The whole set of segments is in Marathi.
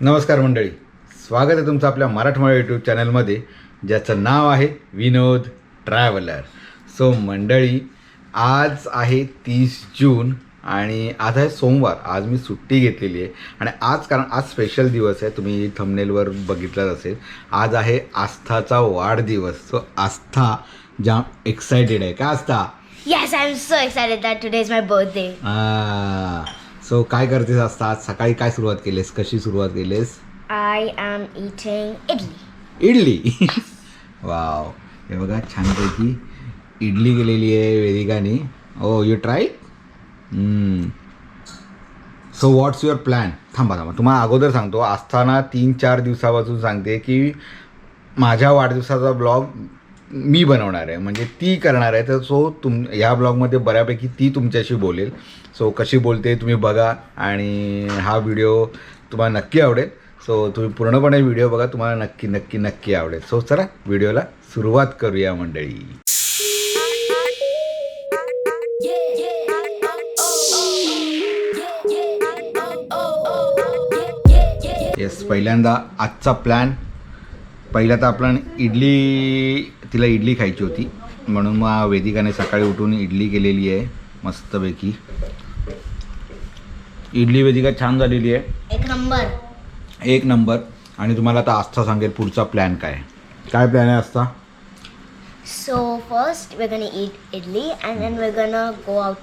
नमस्कार मंडळी. स्वागत आहे तुमचं आपल्या मराठमोळ्या यूट्यूब चॅनलमध्ये ज्याचं नाव आहे विनोद ट्रॅव्हलर. सो मंडळी आज आहे तीस जून आणि आज आहे सोमवार. आज मी सुट्टी घेतलेली आहे. आणि आज कारण आज स्पेशल दिवस आहे. तुम्ही थंबनेलवर बघितलंच असेल. आज आहे आस्थाचा वाढदिवस. सो आस्था जाम एक्सायटेड आहे. का Aastha? Yes, I'm so excited that today is my birthday. So काय करतेस आस्था आज सकाळी काय सुरुवात केलीस? कशी सुरुवात केलीस? I am eating idli. Idli. Wow हे बघा छानपैकी इडली केलेली आहे वेदिकाने. ओ you try so what's your plan थांबा थांबा. तुम्हाला अगोदर सांगतो. असताना तीन चार दिवसापासून सांगते की माझ्या वाढदिवसाचा ब्लॉग मी बनवणार आहे. म्हणजे ती करणार आहे. तर सो तुम ह्या ब्लॉगमध्ये बऱ्यापैकी ती तुमच्याशी बोलेल. सो कशी बोलते तुम्ही बघा. आणि हा व्हिडिओ तुम्हाला नक्की आवडेल. सो तुम्ही पूर्णपणे व्हिडिओ बघा. तुम्हाला नक्की नक्की नक्की आवडेल. सो चला व्हिडिओला सुरुवात करूया मंडळी. येस पहिल्यांदा आजचा प्लॅन पहिला तर आपण इडली तिला इडली खायची होती. म्हणून मग वेदिकाने सकाळी उठून इडली केलेली आहे मस्तपैकी. इडली वेदिका छान झालेली आहे. एक नंबर. एक नंबर. आणि तुम्हाला आता आस्था सांगेल पुढचा प्लॅन काय काय प्लॅन आहे Aastha? So first we gonna eat idli and then we gonna go out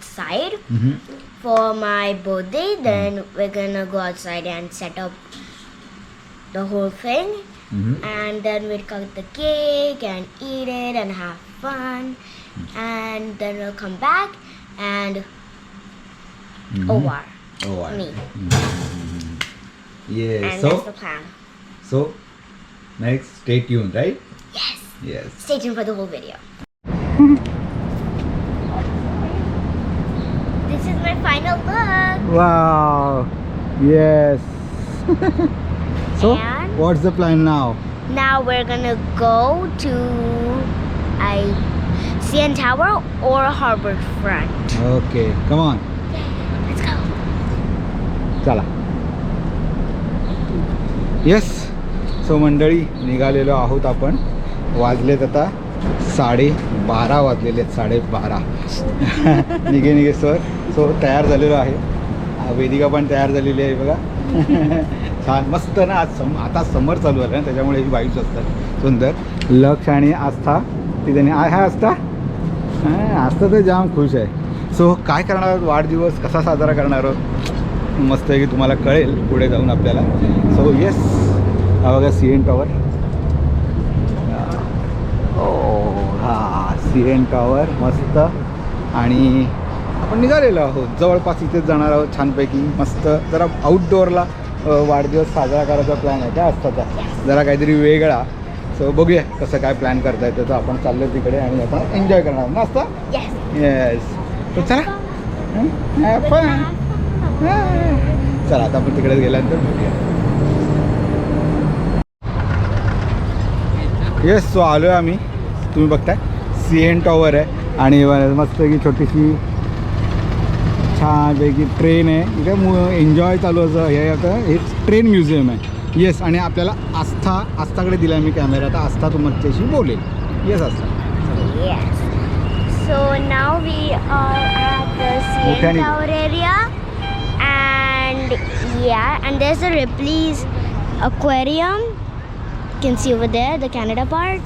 for my birthday then we gonna go outside and set up the whole thing and then we'd cut the cake and eat eat and have fun and then come back and oh Oh, I- me. Mm-hmm. Mm-hmm. Yes. And So, that's the plan. so next, stay tuned, right? Yes. Yes. Stay tuned for the whole video. this is my final look. Wow. Yes. so, And? what's the plan now? Now we're gonna go to I CN Tower or Harbor Front. Okay, come on. चला. येस सो मंडळी निघालेलो आहोत आपण. वाजलेत आता साडे बारा वाजलेले आहेत साडे बारा. निघे निघे सर सो तयार झालेलो आहे. वेदिका पण तयार झालेली आहे बघा. छान मस्त ना आज सम आता समर चालू झालं ना त्याच्यामुळे ही वाईब्स असतात. सुंदर. लक्ष आणि आस्था ती त्यांनी आ हा आस्था? आस्था तर जाम खुश आहे. सो काय करणार आहोत? वाढदिवस कसा साजरा करणार आहोत? मस्त आहे की तुम्हाला कळेल पुढे जाऊन आपल्याला. सो येस हा बघा सी एन टॉवर ओ हा सी एन टॉवर मस्त. आणि आपण निघालेलो आहोत. जवळपास इथेच जाणार आहोत छानपैकी. मस्त. जरा आउटडोअरला वाढदिवस साजरा करायचा प्लॅन आहे. काय असताचा जरा काहीतरी वेगळा. सो बघूया कसं काय प्लॅन करता येतं. तर आपण चाललो तिकडे आणि आपण एन्जॉय करणार. ना असता. येस तर चला. चला आता आपण तिकडे गेल्यानंतर बघूया येस सो आलो आहे आम्ही. तुम्ही बघताय. सी एन टॉवर आहे. आणि मस्त की छोटीशी छानपैकी ट्रेन आहे. इथे मु एन्जॉय चालू असं हे आता. हे ट्रेन म्युझियम आहे. येस आणि आपल्याला आस्था आस्थाकडे दिला मी कॅमेरा आता आस्था तुमच्याशी बोलेल. Yes Aastha. Yes. So now we are at the CN Mechanic. Tower area, and yeah, and there's the Ripley's Aquarium. You can see over there the Canada part.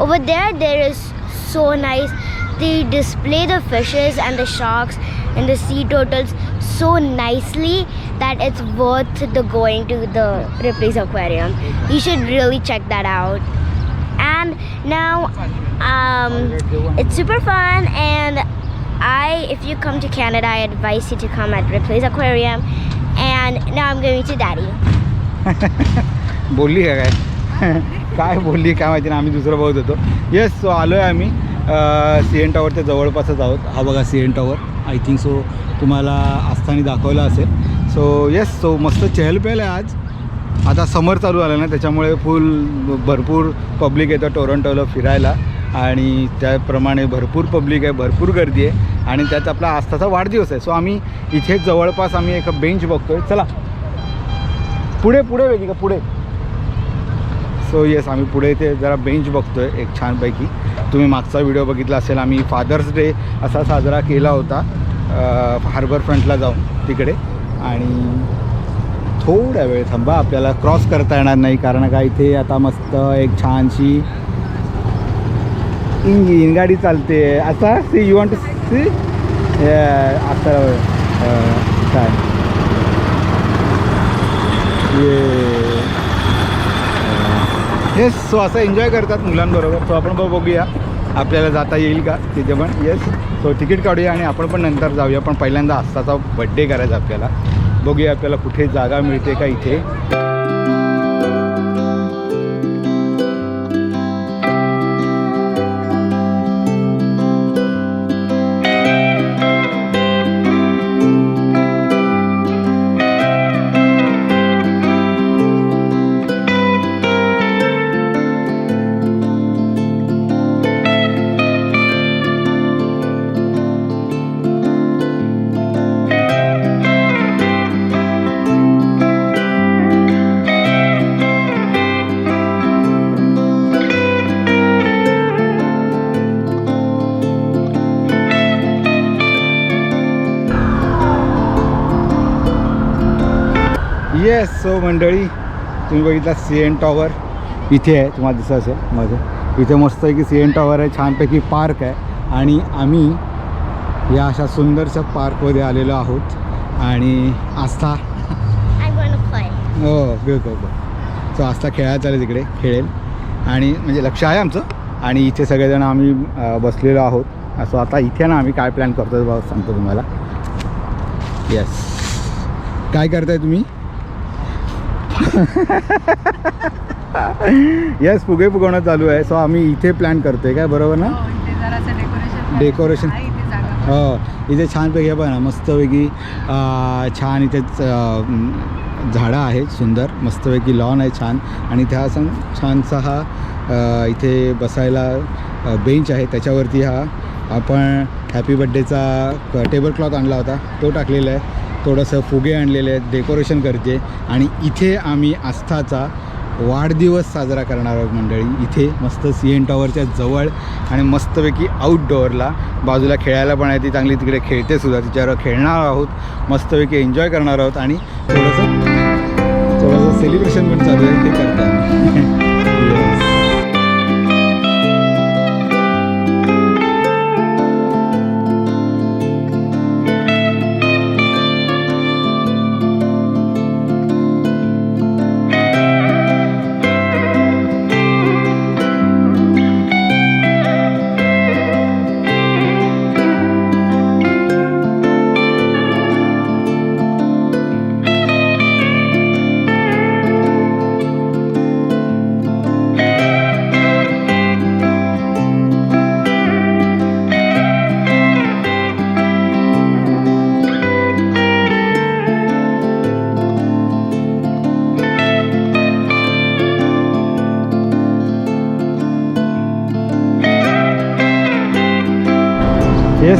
Over there, there is so nice. They display the fishes and the sharks and the sea turtles so nicely that it's worth the going to the Ripley's Aquarium. You should really check that out. And now, um, it's super fun. And I, if you come to Canada, I advise you to come at Ripley's Aquarium. And now I'm going to Daddy. बोलली का काय? काय बोलली काय माहिती ना आम्ही दुसरं बघत होतो. येस सो आलो आहे आम्ही सी एन टॉवरच्या जवळपासच आहोत. हा बघा C N tower I think so तुम्हाला आस्थानी दाखवलं असेल. सो येस सो मस्त चहलपहल आहे आज. आता समर चालू आला ना त्याच्यामुळे फुल भरपूर पब्लिक येतं टोरंटोला फिरायला. आणि त्याप्रमाणे भरपूर पब्लिक आहे भरपूर गर्दी आहे आणि त्यात आपला आस्थाचा वाढदिवस आहे. सो आम्ही इथे जवळपास आम्ही एक बेंच बघतोय. चला. पुढे पुढे वेगळी का पुढे. सो येस आम्ही पुढे इथे जरा बेंच बघतोय एक छानपैकी. तुम्ही मागचा व्हिडिओ बघितला असेल आम्ही फादर्स डे असा साजरा केला होता. हार्बर फ्रंटला जाऊन तिकडे. आणि थोड्या वेळ थांबा आपल्याला क्रॉस करता येणार नाही कारण का इथे आता मस्त एक छानशी इंजिन गाडी चालते. आता सी यू वॉन्ट सी आता काय? येस सो असं एन्जॉय करतात मुलांबरोबर. सो आपण बघ- बघूया आपल्याला जाता येईल का तिथे पण. येस सो तिकीट काढूया आणि आपण पण नंतर जाऊया. पण पहिल्यांदा आस्ताचा बड्डे करायचा आपल्याला. बघूया आपल्याला कुठे जागा मिळते का इथे. येस सो मंडळी तुम्ही बघितला सी एन टॉवर इथे आहे तुम्हाला दिसत असेल माझं. इथे मस्त आहे की सी एन टॉवर आहे छानपैकी पार्क आहे. आणि आम्ही या अशा सुंदरशा पार्कमध्ये आलेलो आहोत. आणि आस्था. हो गो सो आस्था खेळायला चालेल तिकडे खेळेल. आणि म्हणजे लक्ष आहे आमचं. आणि इथे सगळेजण आम्ही बसलेलो आहोत. सो आता इथे ना आम्ही काय प्लॅन करतो बघा सांगतो तुम्हाला. येस काय करताय तुम्ही? येस फुगे फुगवणं चालू आहे. सो आम्ही इथे प्लॅन करतोय काय? बरोबर ना? हो, इथे डेकोरेशन. आहे इथे हो इथे छानपैकी बघा ना मस्तपैकी छान इथेच अं, झाडं आहेत सुंदर. मस्तपैकी लॉन आहे छान. आणि त्या असं छानसा हा इथे बसायला बेंच आहे. त्याच्यावरती हा आपण हॅपी बड्डेचा टेबल क्लॉथ आणला होता. तो टाकलेला आहे. थोडंसं फुगे आणलेले आहेत डेकोरेशन करते. आणि इथे आम्ही आस्थाचा वाढदिवस साजरा करणार आहोत मंडळी. इथे मस्त सी एन टॉवरच्या जवळ आणि मस्तपैकी आउटडोअरला बाजूला खेळायला पण आहे ती चांगली तिकडे खेळते सुद्धा. तिच्यावर खेळणार आहोत मस्तपैकी एन्जॉय करणार आहोत आणि थोडंसं थोडंसं सेलिब्रेशन पण चालू आहे ते करतात. येस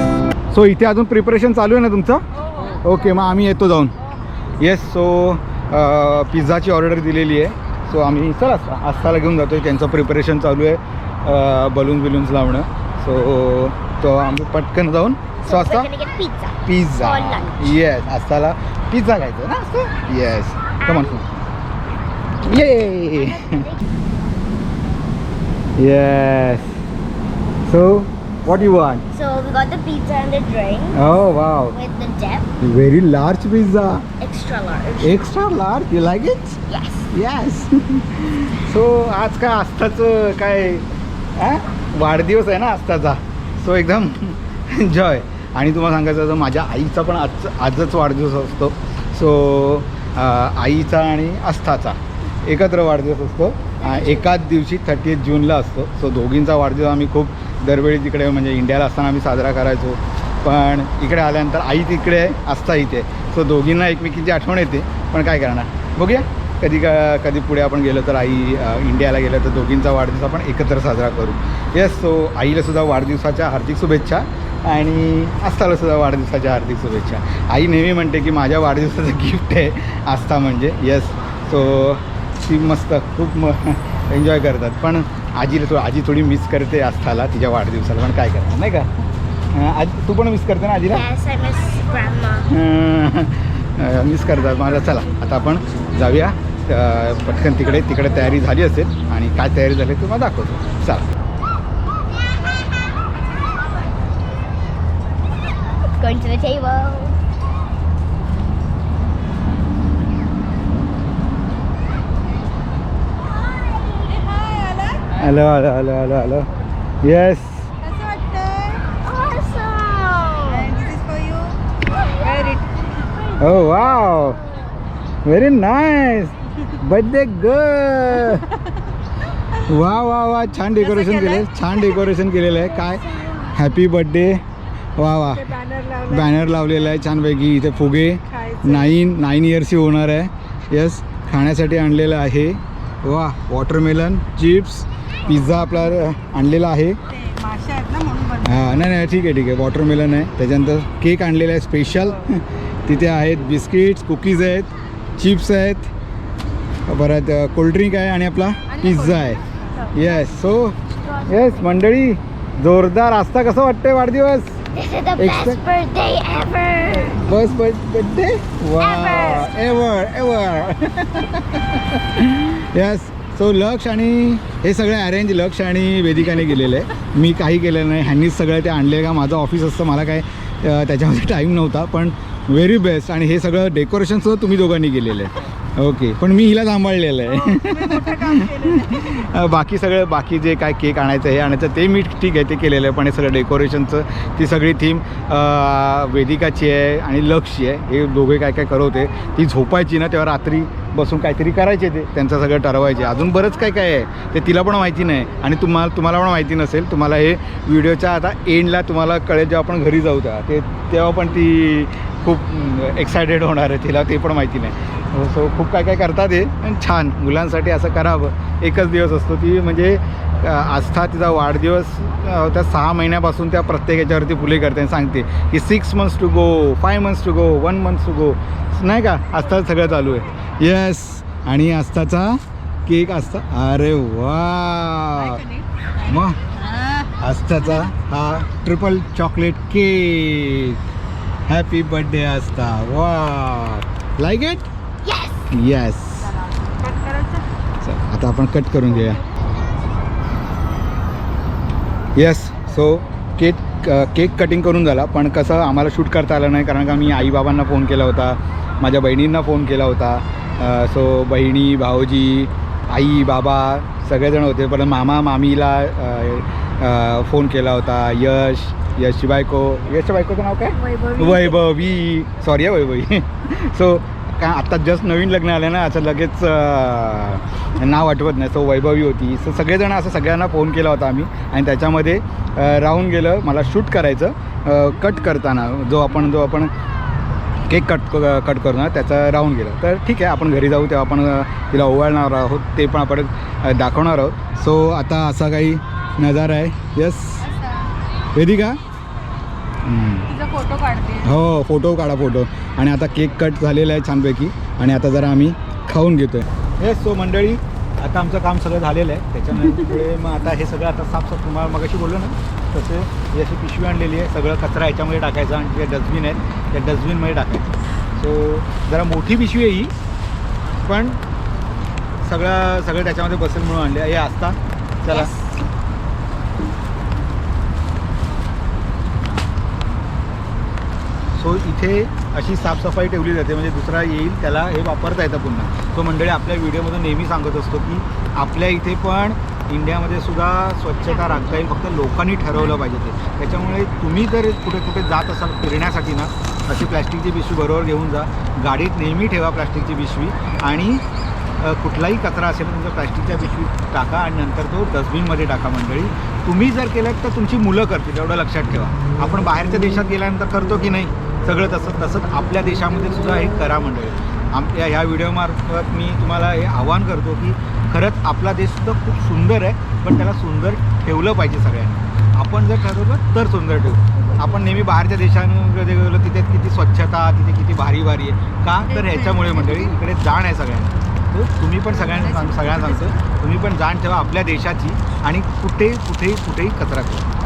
सो इथे अजून प्रिपरेशन चालू आहे ना तुमचं? ओके मग आम्ही येतो जाऊन. येस सो पिझ्झाची ऑर्डर दिलेली आहे. सो आम्ही चला आस्थाला घेऊन जातो आहे त्यांचं प्रिपरेशन चालू आहे. बलून बिलून्स लावणं. सो तो आम्ही पटकन जाऊन. So So Aastha? we're gonna get pizza. Pizza. Yes आस्थाला pizza खायचं ना yes come on yes so what you want So we got the pizza and the drink Oh wow, with the dip, very large pizza. extra large. Extra large, you like it? Yes. Yes. So आज काय आस्थाचं काय? वाढदिवस आहे ना आस्थाचा सो एकदम एन्जॉय आणि तुम्हाला सांगायचं तर माझ्या आईचा पण आज आजच वाढदिवस असतो सो आईचा आणि आस्थाचा एकत्र वाढदिवस असतो एकाच दिवशी थर्टी जूनला असतो सो दोघींचा वाढदिवस आम्ही खूप दरवेळी तिकडे म्हणजे इंडियाला असताना आम्ही साजरा करायचो. पण इकडे आल्यानंतर आई तिकडे असता आस्था इथे. सो दोघींना एकमेकींची आठवण येते. पण काय करणार? बघूया. कधी का कधी पुढे आपण गेलो तर आई इंडियाला गेलं तर दोघींचा वाढदिवस आपण एकत्र साजरा करू. येस सो आईलासुद्धा वाढदिवसाच्या हार्दिक शुभेच्छा आणि आस्थालासुद्धा वाढदिवसाच्या हार्दिक शुभेच्छा. आई नेहमी म्हणते की माझ्या वाढदिवसाचं गिफ्ट आहे आस्था म्हणजे. येस सो ती मस्त खूप म एन्जॉय करतात. पण आजीला तो आजी थोडी मिस करते आस्थाला तिच्या वाढदिवसाला. पण काय करणार नाही का? आजी तू पण मिस करते ना आजीला. मिस करतात. मला चला आता आपण जाऊया. पटकन तिकडे तिकडे तयारी झाली असेल आणि काय तयारी झाली ते तुम्हाला दाखवतो. चला. Going to the table. Hello hello hello hello hello yes कसं वाटतंय? Awesome. And this is for you. Very हो वाव व्हेरी नाईस बर्थडे ग वा वा वा छान डेकोरेशन केलं छान डेकोरेशन केलेलं आहे. काय? हॅपी बर्थडे वा वा बॅनर लावलं बॅनर लावलेला आहे छानपैकी. इथे फुगे. नाईन नाईन इयर्सची होणार आहे. यस खाण्यासाठी आणलेलं आहे. वा वॉटरमेलन चिप्स पिझ्झा आपला आणलेला आहे. ते मासे आहेत ना म्हणून बनवलं. हां नाही नाही ठीक आहे ठीक आहे. वॉटरमेलन आहे. त्याच्यानंतर केक आणलेला आहे स्पेशल तिथे आहेत बिस्किट्स कुकीज आहेत चिप्स आहेत. परत कोल्ड्रिंक आहे आणि आपला पिझ्झा आहे. येस सो येस मंडळी जोरदार आस्था कसं वाटतंय वाढदिवस. बस बर्थडे वा एवर एवर येस सो लक्ष आणि हे सगळं अरेंज लक्ष आणि वेदिकाने केलेलं आहे मी काही केलेलं नाही. ह्यांनीच सगळं ते आणले. का माझं ऑफिस असतं मला काय त्याच्यामध्ये टाईम नव्हता. पण व्हेरी बेस्ट आणि हे सगळं डेकोरेशनसुद्धा तुम्ही दोघांनी केलेलं आहे. ओके पण मी हिला सांभाळलेलं आहे. अ, बाकी सगळं बाकी जे काय केक आणायचं हे आणायचं ते मी ठीक आहे ते केलेलं आहे पण हे सगळं डेकोरेशनचं ती सगळी थीम वेदिकाची आहे आणि लक्षची आहे हे दोघे काय काय करवते ती झोपायची ना तेव्हा रात्री बसून काहीतरी करायचे ते त्यांचं सगळं ठरवायचे. अजून बरंच काय काय आहे ते तिला पण माहिती नाही. आणि तुम्हाला तुम्हाला पण माहिती नसेल तुम्हाला हे व्हिडिओच्या आता एंडला तुम्हाला कळेल जेव्हा आपण घरी जाऊ त्या ते तेव्हा पण ती खूप एक्सायटेड होणार आहे तिला ते पण माहिती नाही. सो खूप काय काय करतात हे. आणि छान. मुलांसाठी असं करावं. एकच दिवस असतो ती. म्हणजे आस्था तिचा वाढदिवस त्या सहा महिन्यापासून त्या प्रत्येक याच्यावरती फुले करते आणि सांगते की six months to go five months to go one months to go नाही का? आस्था सगळं चालू आहे. येस आणि आस्थाचा केक असता अरे वा? मग हा. आस्थाचा हा triple chocolate cake happy birthday Aastha. वा! Like it. येस आता आपण कट करून घेऊया. Yes so cake cake cutting करून झाला पण कसं आम्हाला शूट करता आलं नाही कारण का मी आईबाबांना फोन केला होता माझ्या बहिणींना फोन केला होता. सो बहिणी भाऊजी आई बाबा सगळेजण होते पण मामा मामीला फोन केला होता यश यशची बायको यशच्या बायकोचं नाव काय? वैभवी. वैभवी. सॉरी वैभवी. सो का आत्ता जस्ट नवीन लग्न आलं ना असं लगेच नाव आठवत नाही. सो वैभवी होती. सो सगळेजण असं सगळ्यांना फोन केला होता आम्ही. आणि त्याच्यामध्ये राहून गेलं मला शूट करायचं. कट करताना जो आपण जो आपण केक कट कट करू ना त्याचं राहून गेलं. तर ठीक आहे आपण घरी जाऊ तेव्हा आपण तिला ओवाळणार आहोत ते पण आपण दाखवणार आहोत. सो आता असा काही नजारा आहे. यस. वेदिका फोटो काढते. हो फोटो काढा फोटो. आणि आता केक कट झालेला आहे छानपैकी. आणि आता जरा आम्ही खाऊन घेतोय. येस सो मंडळी आता आमचं काम सगळं झालेलं आहे. त्याच्यामुळे मग आता हे सगळं आता साफसाफ तुम्हाला मगाशी बोललो ना तसे ही अशी पिशवी आणलेली आहे. सगळं कचरा ह्याच्यामध्ये टाकायचा आणि जे डस्टबिन आहेत त्या डस्टबिनमध्ये टाकायचं. सो जरा मोठी पिशवी आहे ही पण सगळं सगळं त्याच्यामध्ये बसेल म्हणून आणले हे असता चला. सो इथे अशी साफसफाई ठेवली जाते म्हणजे दुसरा येईल त्याला हे वापरता येतं पुन्हा. सो मंडळी आपल्या व्हिडिओमध्ये नेहमी सांगत असतो की आपल्या इथे पण इंडियामध्ये सुद्धा स्वच्छता राखता येईल फक्त लोकांनी ठरवलं पाहिजे ते. त्याच्यामुळे तुम्ही जर कुठे कुठे जात असाल फिरण्यासाठी ना अशी प्लॅस्टिकची पिशवी बरोबर घेऊन जा. गाडीत नेहमी ठेवा प्लॅस्टिकची पिशवी आणि कुठलाही कचरा असेल तुमचा प्लॅस्टिकच्या पिशवीत टाका आणि नंतर तो डस्टबिनमध्ये टाका मंडळी. तुम्ही जर केलं तर तुमची मुलं करतील एवढं लक्षात ठेवा. आपण बाहेरच्या देशात गेल्यानंतर करतो की नाही? सगळं तसं तसंच आपल्या देशामध्ये सुद्धा हे करा मंडळी. आमच्या ह्या व्हिडिओमार्फत मी तुम्हाला हे आवाहन करतो की खरंच आपला देशसुद्धा खूप सुंदर आहे पण त्याला सुंदर ठेवलं पाहिजे सगळ्यांनी. आपण जर ठरवलं तर सुंदर ठेवू. आपण नेहमी बाहेरच्या देशांमध्ये गेलो तिथे किती स्वच्छता तिथे किती भारी भारी आहे. का? तर ह्याच्यामुळे मंडळी इकडे जाण आहे सगळ्यांना. सांगतो तुम्ही पण सगळ्यांना सांग सगळ्यांना सांगतो तुम्ही पण जाण ठेवा आपल्या देशाची आणि कुठे कुठेही कुठेही कचरा करा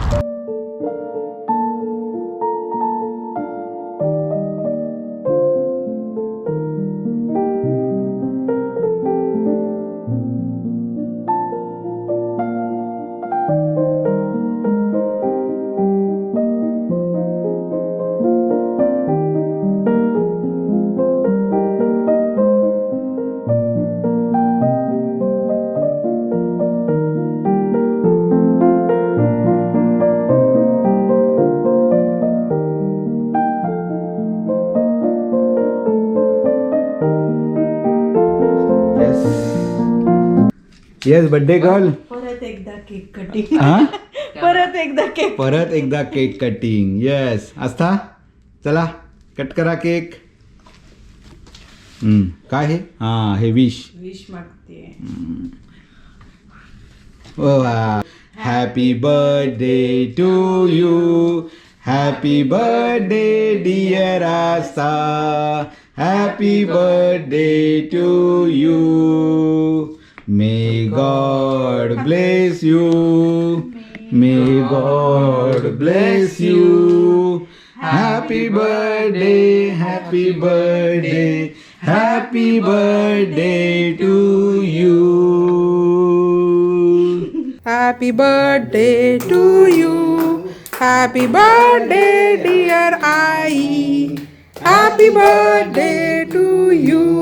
येस बड्डे गर्ल परत एकदा केक कटिंग हा? परत एकदा केक परत एकदा केक कटिंग येस आस्था चला कट करा केक हम्म, काय हे? हा हे विश विश मागते happy birthday to you happy birthday dear Aastha. Happy birthday to you May God bless you. May God bless you. Happy birthday, happy birthday, happy birthday to you. Happy birthday to you. Happy birthday, dear I. Happy birthday to you.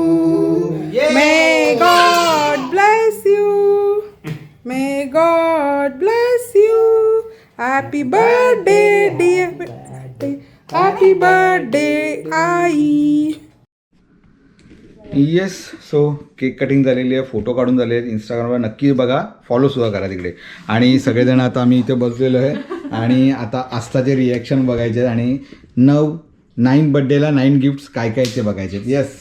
May God may God bless you happy birthday dear happy birthday आई येस सो केक कटिंग झालेली आहे फोटो काढून झाले आहेत. इंस्टाग्रामवर नक्की बघा फॉलो सुद्धा करा तिकडे. आणि सगळेजण आता आम्ही इथे बसलेलो आहे. आणि आता आस्थाचे रिॲक्शन बघायचे आहेत. आणि नऊ नाईन बड्डेला नाईन गिफ्ट्स काय काय ते बघायचे आहेत. येस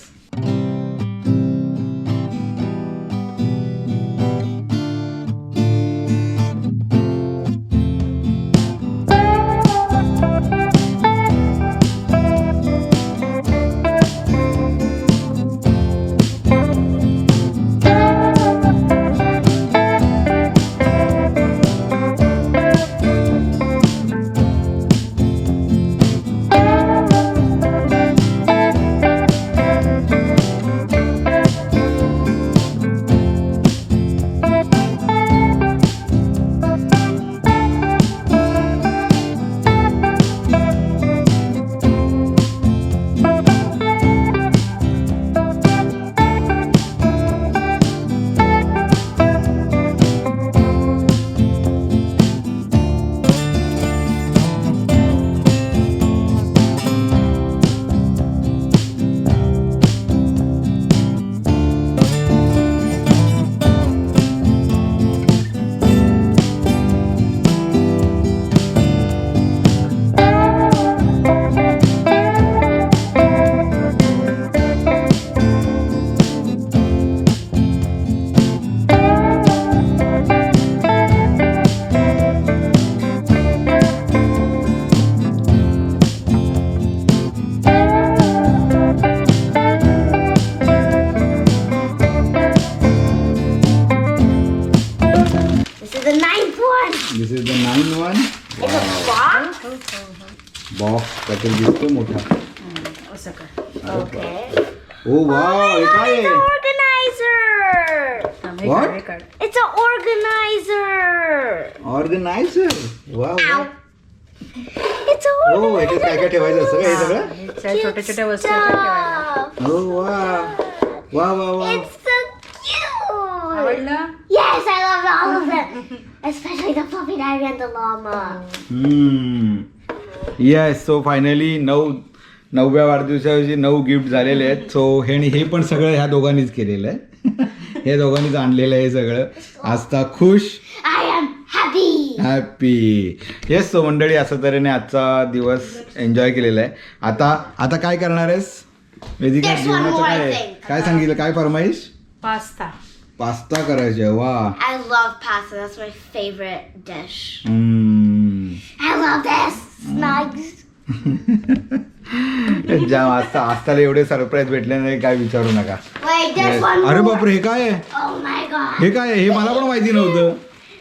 ऑर्गनायझर वा हो. याच्यात काय काय ठेवायचं असतं का हे सगळं छोट्या छोट्या वस्तू येतात ठेवायला. Stuff. हो वा वा वा वा It's so cute. आवडलं Yes, I love all of them. Especially the fluffy dog and the llama. Yes so finally नऊ नवव्या वाढदिवसाची नऊ गिफ्ट झालेले आहेत सो हे हे पण सगळं ह्या दोघांनीच केलेलं आहे हे दोघांनीच आणलेलं आहे हे सगळं आजता खुश. हॅपी येस सो मंडळी असं तऱ्हेने आजचा दिवस एन्जॉय केलेला आहे आता आता काय करणार आहेस वेदिका जेवणाचं काय आहे. काय सांगितलं काय फरमाईश पास्ता पास्ता करायचे वा I love pasta. That's my favorite dish. हम्म. I love this. Snugs. जाम आस्ता आस्ताला एवढे सरप्राईज भेटले नाही काय विचारू नका Wait, there's one अरे more. बापरे हे काय आहे Oh my god. हे काय आहे हे मला पण माहिती नव्हतं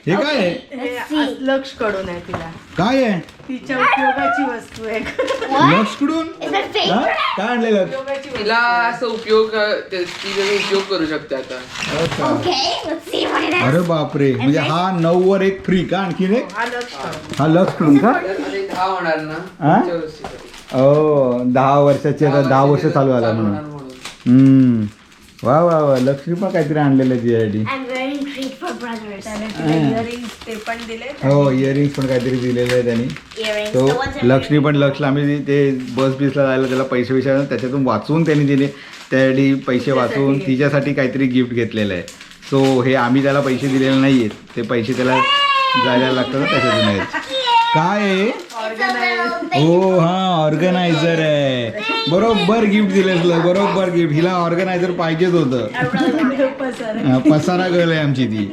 हे काय? आहे हे. लक्षकडून आहे तिला. काय आहे? तिच्या उपयोगाची वस्तू आहे? लक्ष हा? favorite? काय आणलेलं उपयोगाची तिला असं उपयोग ते- ती त्याचा उपयोग करू शकते आता. अच्छा. Okay, let's see what it is. अरे बापरे. म्हणजे हा नऊ वर एक फ्री का आणखीन एक? हा लक्षकडून हा लक्ष का? तर आता हे दहा होणार ना हा? पुढच्या वर्षीसाठी. ओ दहा वर्षाचे आता दहा वर्ष चालू झाला होणार म्हणून. हम्म. वा वा वा. लक्ष्मी पण काहीतरी आणलेलं तिच्यासाठी I'm brothers. त्याने तिला इयरिंग्स ते पण दिले. हो इयरिंग्स पण काहीतरी दिलेले आहे त्यांनी. Earrings. तो the ones that लक्ष्मी पण लक्षला आम्ही ते बस बिसला जायला त्याला पैसे विचारले त्याच्यातून वाचून त्यांनी दिले. त्यासाठी पैसे वाचून तिच्यासाठी काहीतरी गिफ्ट घेतलेलं आहे. सो हे आम्ही त्याला पैसे दिलेले नाही आहेत ते पैसे त्याला जायला लागतात ना त्याच्यातून आहेत. काय आहे? It's a little thing. हो हा ऑर्गनायझर आहे. बरोबर गिफ्ट दिलेलं बरोबर गिफ्ट हिला ऑर्गनायझर पाहिजेच होतं. पसर आहे आमची ती.